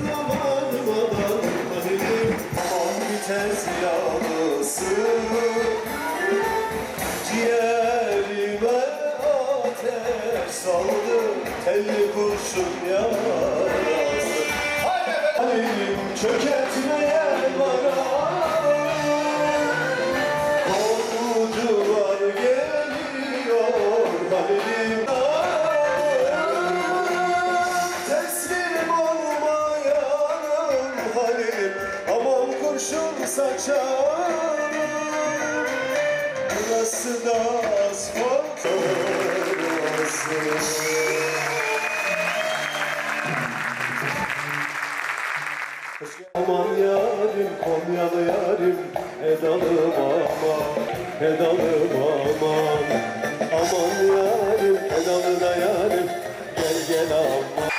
Yarına varmadan kaderim Hangi tez yağlısı ateş saldı Telli kurşun yarası Kaderim çöketme saçarım Burası da asfalt Aman yarim, Konyalı yarim, edalım aman, edalım aman. Aman yarim, edalı da yarim, gel gel aman.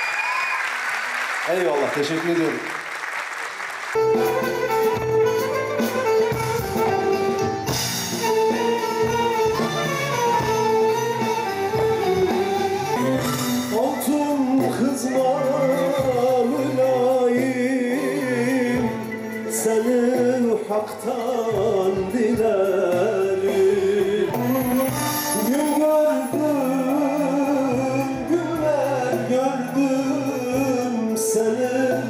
Eyvallah. Teşekkür ediyorum. Altın kızma mülayim, seni haktan dilerim. Gün gördüm, günler gördüm seni.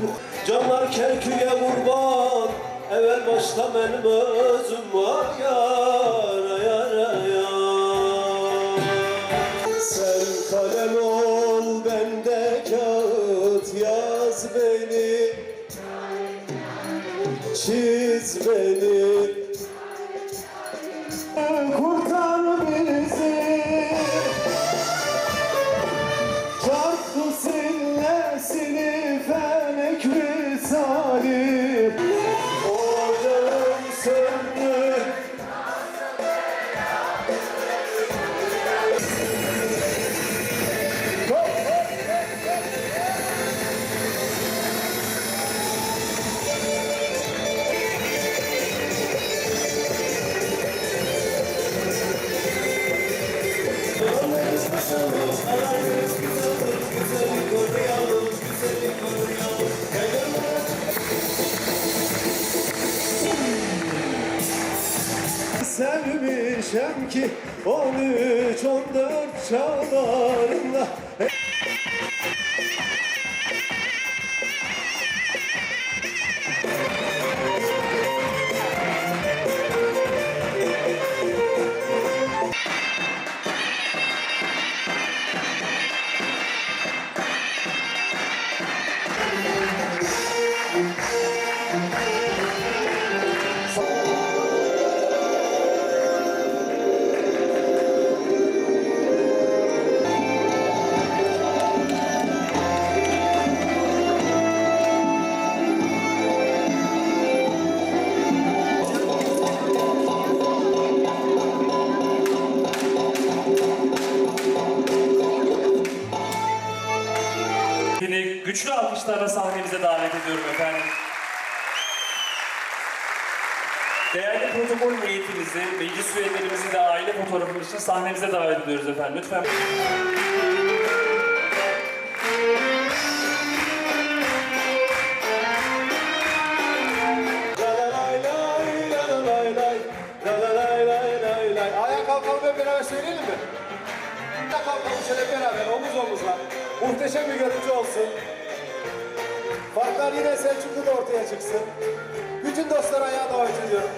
Canlar kerküye kurban, evvel başta benim özüm var yara seni. Sevmişem ki 13-14 çağlarında alkışlarla sahnemize davet ediyorum efendim. Değerli protokol heyetimizi, meclis üyelerimizi de aile fotoğrafımız için sahnemize davet ediyoruz efendim. Lütfen. Ayağa kalkalım hep beraber söyleyelim mi? Ayağa kalkalım şöyle beraber omuz omuza. Muhteşem bir görüntü olsun. Farklar yine Selçuklu da ortaya çıksın. Bütün dostlar ayağa davet ediyorum.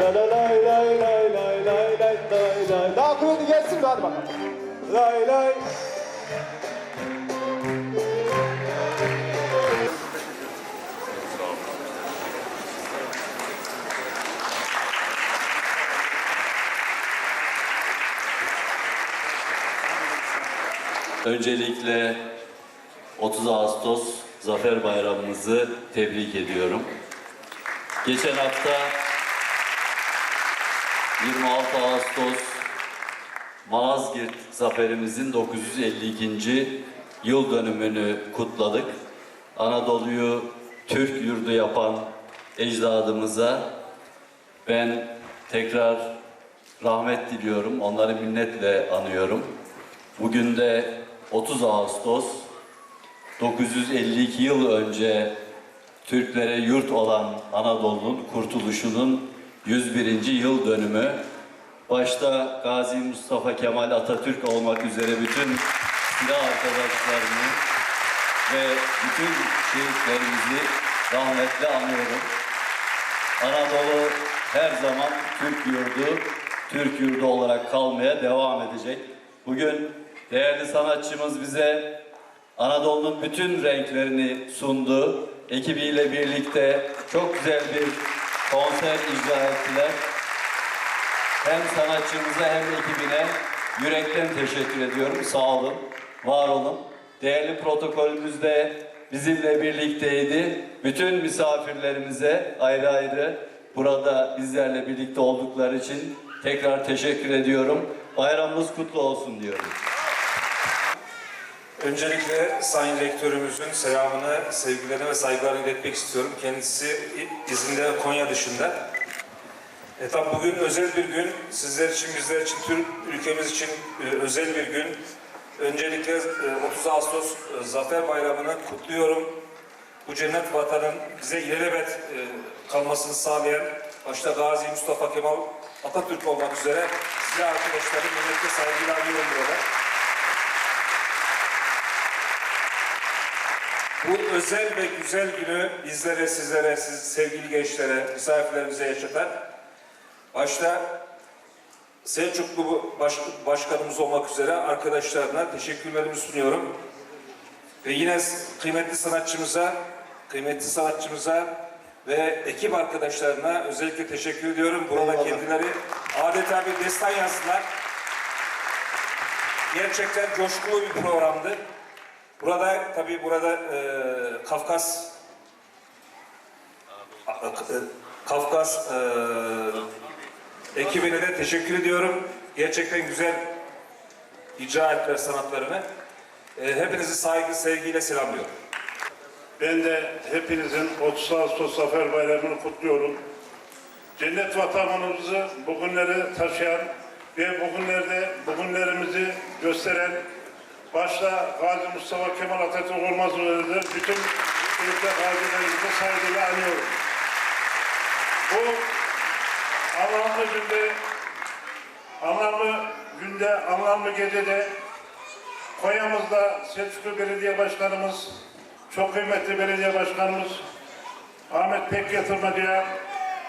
La la lay lay lay lay lay lay lay lay. Daha kuvvetli gelsin mi? Hadi bakalım. Lay lay. Öncelikle 30 Ağustos Zafer Bayramımızı tebrik ediyorum. Geçen hafta 26 Ağustos Malazgirt zaferimizin 952. yıl dönümünü kutladık. Anadolu'yu Türk yurdu yapan ecdadımıza ben tekrar rahmet diliyorum. Onları minnetle anıyorum. Bugün de 30 Ağustos 952 yıl önce Türklere yurt olan Anadolu'nun kurtuluşunun 101. yıl dönümü. Başta Gazi Mustafa Kemal Atatürk olmak üzere bütün silah arkadaşlarını ve bütün şehitlerimizi rahmetle anıyorum. Anadolu her zaman Türk yurdu, Türk yurdu olarak kalmaya devam edecek. Bugün değerli sanatçımız bize Anadolu'nun bütün renklerini sundu. Ekibiyle birlikte çok güzel bir konser icra ettiler. Hem sanatçımıza hem ekibine yürekten teşekkür ediyorum. Sağ olun, var olun. Değerli protokolümüz de bizimle birlikteydi. Bütün misafirlerimize ayrı ayrı burada bizlerle birlikte oldukları için tekrar teşekkür ediyorum. Bayramımız kutlu olsun diyorum. Öncelikle Sayın Rektörümüzün selamını, sevgilerini ve saygılarını iletmek istiyorum. Kendisi izinde Konya dışında. E tabi bugün özel bir gün. Sizler için, bizler için, Türk ülkemiz için e, özel bir gün. Öncelikle e, 30 Ağustos e, Zafer Bayramı'nı kutluyorum. Bu cennet vatanın bize ilelebet e, kalmasını sağlayan başta Gazi Mustafa Kemal Atatürk olmak üzere silah arkadaşlarım minnetle saygıyla anıyorum. Bu özel ve güzel günü bizlere, sizlere, siz sevgili gençlere, misafirlerimize yaşatan başta Selçuklu baş, başkanımız olmak üzere arkadaşlarına teşekkürlerimi sunuyorum. Ve yine kıymetli sanatçımıza, kıymetli sanatçımıza ve ekip arkadaşlarına özellikle teşekkür ediyorum. Burada Eyvallah. kendileri adeta bir destan yazdılar. Gerçekten coşkulu bir programdı. Burada tabii burada e, Kafkas e, Kafkas e, ekibine de teşekkür ediyorum. Gerçekten güzel icra ettiler sanatlarını. E, hepinizi saygı, sevgiyle selamlıyorum. Ben de hepinizin 30 Ağustos Zafer Bayramı'nı kutluyorum. Cennet vatanımızı bugünlere taşıyan ve bugünlerde bugünlerimizi gösteren başta Gazi Mustafa Kemal Atatürk olmaz üzere bütün ülke gazilerimize saygıyla anıyorum. Bu anlamlı günde, anlamlı günde, anlamlı gecede Konya'mızda Selçuklu Belediye Başkanımız, çok kıymetli belediye başkanımız Ahmet Pek Yatırmacı'ya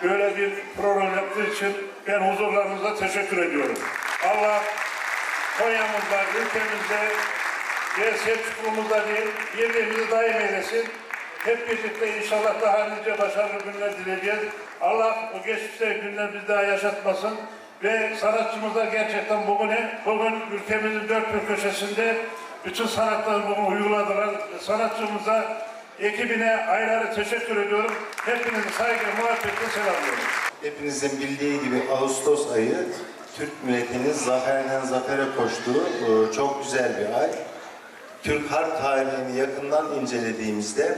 böyle bir program yaptığı için ben huzurlarınıza teşekkür ediyorum. Allah Konya'mızda, ülkemizde ve Selçuklu'muzda değil, birliğimizi daim eylesin. Hep birlikte inşallah daha nice başarılı günler dileyeceğiz. Allah o geçmişte günler biz daha yaşatmasın. Ve sanatçımıza gerçekten bugüne, bugün ülkemizin dört bir köşesinde bütün sanatları bugün uyguladılar. Sanatçımıza, ekibine ayrı teşekkür ediyorum. Hepinizi saygı, muhabbetle selamlıyorum. Hepinizin bildiği gibi Ağustos ayı Türk milletinin zaferden zafere koştuğu e, çok güzel bir ay. Türk harp tarihini yakından incelediğimizde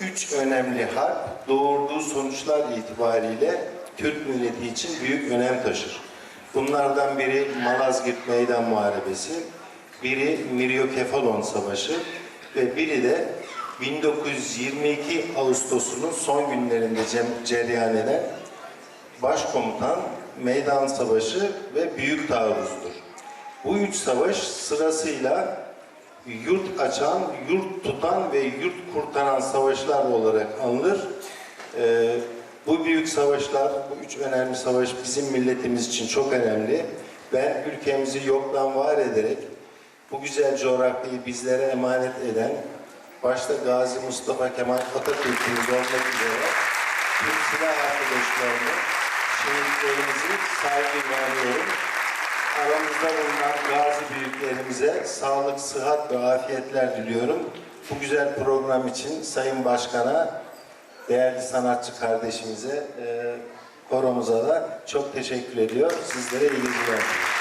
üç önemli harp doğurduğu sonuçlar itibariyle Türk milleti için büyük önem taşır. Bunlardan biri Malazgirt Meydan Muharebesi, biri Miryokefalon Savaşı ve biri de 1922 Ağustos'unun son günlerinde cereyan eden Başkomutan, Meydan Savaşı ve Büyük Taarruz'dur. Bu üç savaş sırasıyla yurt açan, yurt tutan ve yurt kurtaran savaşlar olarak anılır. Ee, bu büyük savaşlar, bu üç önemli savaş bizim milletimiz için çok önemli. Ben ülkemizi yoktan var ederek bu güzel coğrafyayı bizlere emanet eden başta Gazi Mustafa Kemal Atatürk'ümüz olmak üzere Türk silah arkadaşlarını, şehitlerimizi saygıyla anıyorum. Aramızda bulunan gazi büyüklerimize sağlık, sıhhat ve afiyetler diliyorum. Bu güzel program için Sayın Başkan'a, değerli sanatçı kardeşimize e, koromuza da çok teşekkür ediyor. Sizlere iyi geceler.